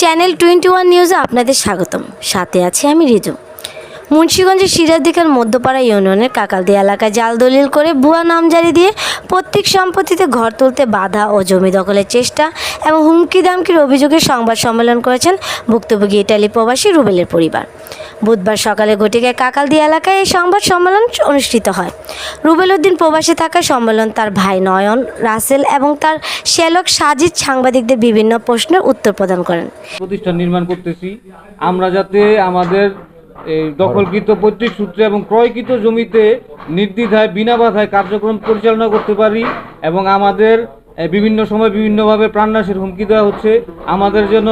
Channel twenty one নিউজে আপনাদের স্বাগতম। সাথে আছি আমি রিজু। মুন্সীগঞ্জের সিরাজদিকার মধ্যপাড়া ইউনিয়নের কাকালদি এলাকায় জাল দলিল করে ভুয়া নামজারি দিয়ে প্রত্যেক সম্পত্তিতে ঘর তুলতে বাধা ও জমি দখলের চেষ্টা এবং হুমকি দামকির অভিযোগে সংবাদ সম্মেলন করেছেন ভুক্তভোগী ইটালি প্রবাসী রুবেলের পরিবার। বুধবার সকালে ঘটিকায় কাকালদি এলাকায় এই সংবাদ সম্মেলন অনুষ্ঠিত হয়। রুবেল উদ্দিন প্রবাসী থাকা সম্মেলন তার ভাই নয়ন রাসেল এবং তার শ্যালক সাজিদ সাংবাদিকদের বিভিন্ন প্রশ্নের উত্তর প্রদান করেন। প্রতিষ্ঠান নির্মাণ করতেছি। আমরা যাতে আমাদের এই দখলকৃত পৈতৃক সূত্রে এবং ক্রয়কৃত জমিতে নির্দ্বিধায়, বিনা বাধায় কার্যক্রম পরিচালনা করতে পারি এবং আমাদের বিভিন্ন সময় বিভিন্নভাবে প্রাণনাশের হুমকি দেওয়া হচ্ছে। আমাদের যেন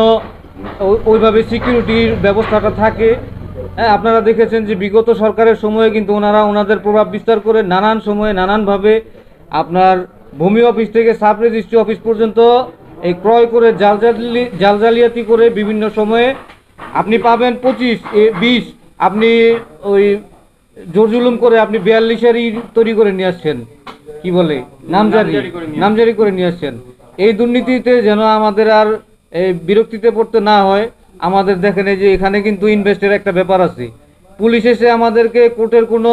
ওইভাবে সিকিউরিটির ব্যবস্থাটা থাকে। হ্যাঁ আপনারা দেখেছেন যে বিগত সরকারের সময়ে কিন্তু ওনারা ওনাদের প্রভাব বিস্তার করে নানান সময়ে নানানভাবে আপনার ভূমি অফিস থেকে সাব রেজিস্ট্রি অফিস পর্যন্ত এই ক্রয় করে জালজালি জালজালিয়াতি করে বিভিন্ন সময়ে আপনি পাবেন পঁচিশ বিশ আপনি ওই জোরজুলুম করে আপনি বিয়াল্লিশেরই তৈরি করে নিয়ে আসছেন। কি বলে? নামজারি। নামজারি করে নিয়ে আসছেন। এই দুর্নীতিতে যেন আমাদের আর এই বিরক্তিতে পড়তে না হয় আমাদের দেখেন এই যে এখানে কিন্তু ইনভেস্টের একটা ব্যাপার আছে। পুলিশ এসে আমাদেরকে কোর্টের কোনো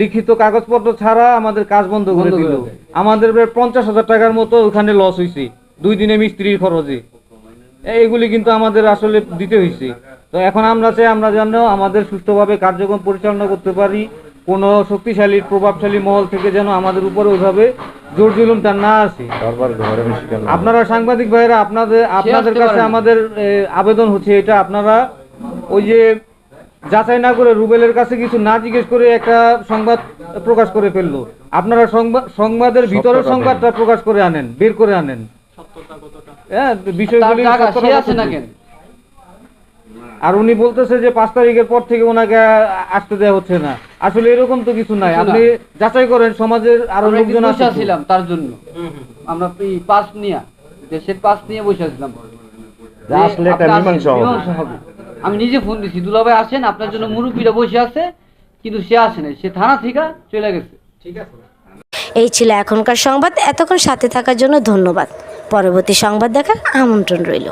লিখিত কাগজপত্র ছাড়া আমাদের কাজ বন্ধ করে দিল। আমাদের প্রায় পঞ্চাশ হাজার টাকার মতো ওখানে লস হয়েছে দুই দিনে মিস্ত্রির খরচে। এইগুলি কিন্তু আমাদের আসলে দিতে হয়েছে তো এখন আমরা চাই আমরা যেন আমাদের সুষ্ঠুভাবে কার্যক্রম পরিচালনা করতে পারি। কোনো শক্তিশালী প্রভাবশালী মহল থেকে যেন আমাদের উপরে ওইভাবে জোর জুলুমটা না আসে আপনারা সাংবাদিক ভাইরা আপনাদের আপনাদের কাছে আমাদের আবেদন হচ্ছে এটা। আপনারা ওই যে যাচাই না করে রুবেলের কাছে কিছু না জিজ্ঞেস করে একটা সংবাদ প্রকাশ করে ফেলল। আপনারা সংবাদ সংবাদের ভিতরের সংবাদটা প্রকাশ করে আনেন বের করে আনেন। হ্যাঁ তার বিষয়গুলি আছে না কেন? আর উনি বলতেছে যে পাঁচ তারিখের পর থেকে ওনাকে আসতে দেওয়া হচ্ছে না। আসলে এরকম তো কিছু নাই। আপনি যাচাই করেন সমাজের আরও লোকজন একদিন আছে বসে তো। ছিলাম তার জন্য। আমরা পাস নিয়ে দেশের পাস নিয়ে বসে আছিলাম। যে আসলে একটা আপনি আসেন, মীমাংসা হবে। মীমাংসা হবে। আমি নিজে ফোন দিছি দুলাভাই আসেন আপনার জন্য মুরব্বীরা বসে আছে কিন্তু সে আসে নাই। সে থানা থেকে চলে গেছে। ঠিক আছে। এই ছিল এখনকার সংবাদ। এতক্ষণ সাথে থাকার জন্য ধন্যবাদ। পরবর্তী সংবাদ দেখার আমন্ত্রণ রইল।